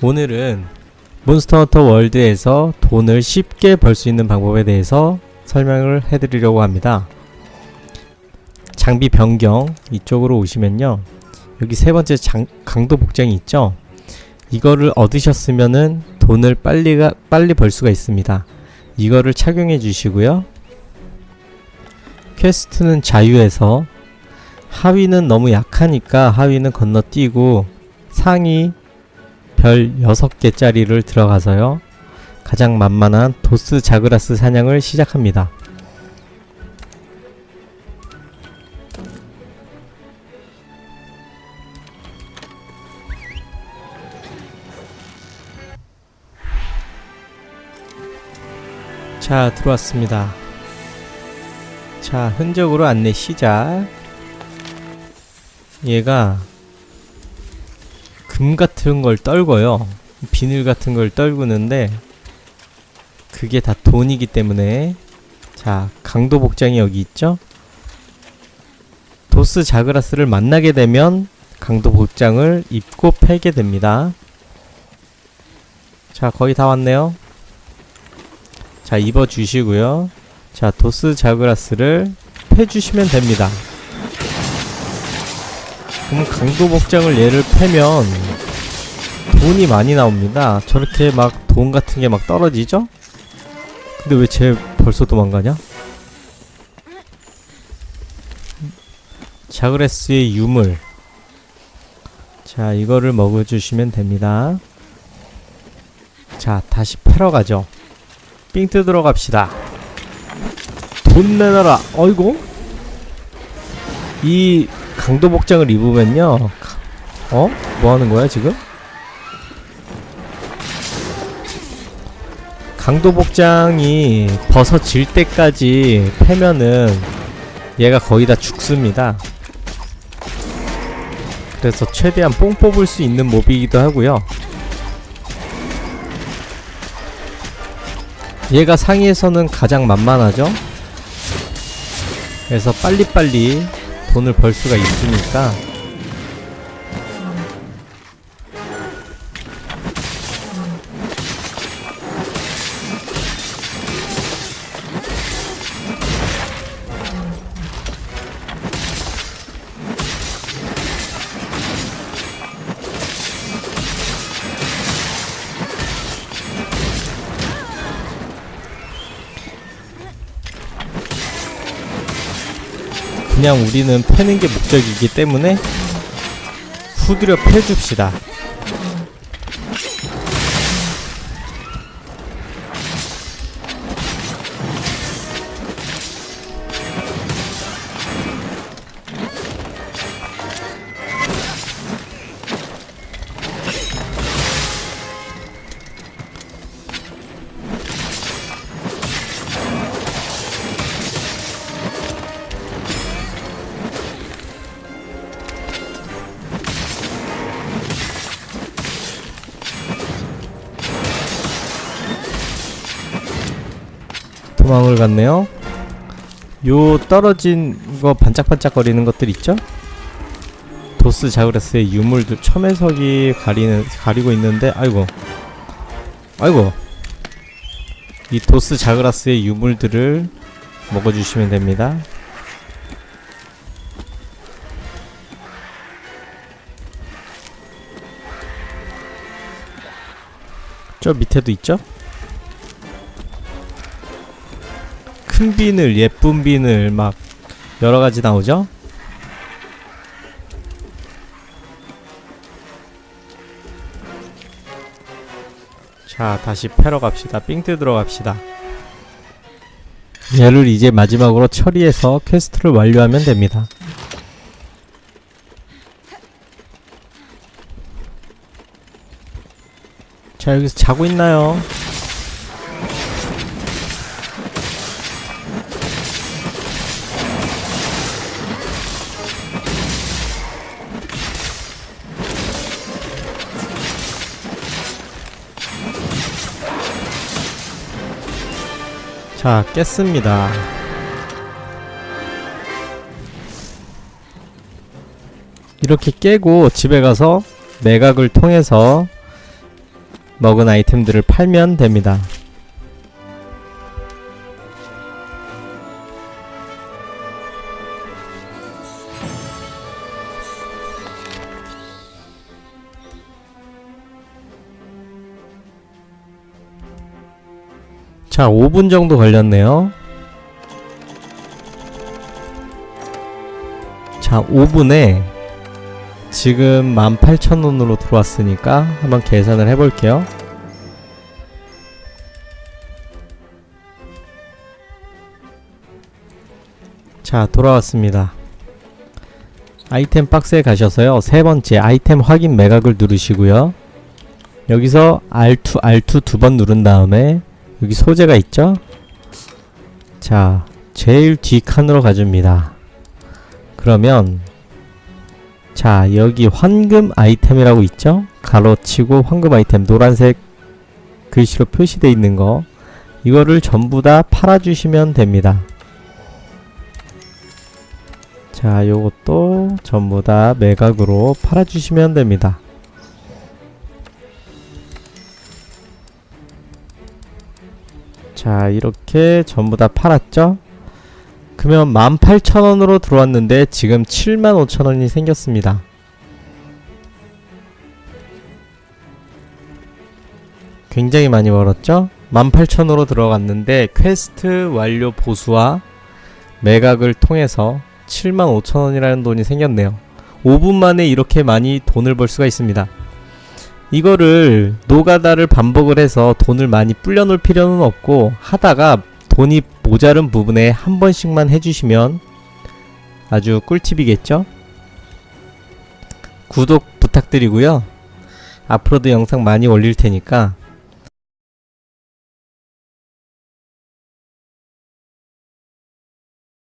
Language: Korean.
오늘은 몬스터헌터 월드에서 돈을 쉽게 벌 수 있는 방법에 대해서 설명을 해드리려고 합니다. 장비 변경 이쪽으로 오시면요. 여기 세 번째 장, 강도 복장이 있죠? 이거를 얻으셨으면은 돈을 빨리 가, 빨리 벌 수가 있습니다. 이거를 착용해 주시고요. 퀘스트는 자유에서 하위는 너무 약하니까 하위는 건너뛰고 상위 별 6개짜리를 들어가서요. 가장 만만한 도스 자그라스 사냥을 시작합니다. 자, 들어왔습니다. 자, 흔적으로 안내 시작. 얘가 금 같은 걸 떨궈요. 비늘 같은 걸 떨구는데 그게 다 돈이기 때문에 자 강도 복장이 여기 있죠. 도스 자그라스를 만나게 되면 강도 복장을 입고 패게 됩니다. 자 거의 다 왔네요. 자 입어 주시고요. 자 도스 자그라스를 패주시면 됩니다. 그럼 강도 복장을 얘를 패면 돈이 많이 나옵니다. 저렇게 막 돈 같은 게 막 떨어지죠? 근데 왜 쟤 벌써 도망가냐? 자그레스의 유물. 자, 이거를 먹어주시면 됩니다. 자, 다시 패러 가죠. 삥 뜯으러 갑시다. 돈 내놔라. 어이구. 이 강도 복장을 입으면요. 어? 뭐 하는 거야, 지금? 강도 복장이 벗어질 때까지 패면은 얘가 거의 다 죽습니다. 그래서 최대한 뽕 뽑을 수 있는 몹이기도 하고요. 얘가 상위에서는 가장 만만하죠? 그래서 빨리빨리 돈을 벌 수가 있으니까 그냥 우리는 패는 게 목적이기 때문에 후드려 패줍시다. 도망을 갔네요. 요 떨어진 거 반짝반짝거리는 것들 있죠? 도스 자그레스의 유물들 첨해석이 가리는 가리고 있는데 아이고 아이고 이 도스 자그라스의 유물들을 먹어주시면 됩니다. 저 밑에도 있죠? 큰 비늘, 예쁜 비늘 막 여러 가지 나오죠? 자, 다시 패러 갑시다. 삥 뜯으러 갑시다. 얘를 이제 마지막으로 처리해서 퀘스트를 완료하면 됩니다. 자, 여기서 자고 있나요? 자, 깼습니다. 이렇게 깨고 집에 가서 매각을 통해서 먹은 아이템들을 팔면 됩니다. 자, 5분 정도 걸렸네요. 자, 5분에 지금 18,000원으로 들어왔으니까 한번 계산을 해볼게요. 자, 돌아왔습니다. 아이템 박스에 가셔서요. 세 번째 아이템 확인 매각을 누르시고요. 여기서 R2, R2 두 번 누른 다음에 여기 소재가 있죠? 자, 제일 뒤 칸으로 가줍니다. 그러면 자, 여기 황금 아이템이라고 있죠? 가로치고 황금 아이템 노란색 글씨로 표시되어 있는 거 이거를 전부 다 팔아주시면 됩니다. 자, 요것도 전부 다 매각으로 팔아주시면 됩니다. 자, 이렇게 전부 다 팔았죠? 그러면 18,000원으로 들어왔는데 지금 75,000원이 생겼습니다. 굉장히 많이 벌었죠? 18,000원으로 들어갔는데 퀘스트 완료 보수와 매각을 통해서 75,000원이라는 돈이 생겼네요. 5분 만에 이렇게 많이 돈을 벌 수가 있습니다. 이거를 노가다를 반복을 해서 돈을 많이 불려놓을 필요는 없고 하다가 돈이 모자른 부분에 한 번씩만 해주시면 아주 꿀팁이겠죠? 구독 부탁드리고요. 앞으로도 영상 많이 올릴 테니까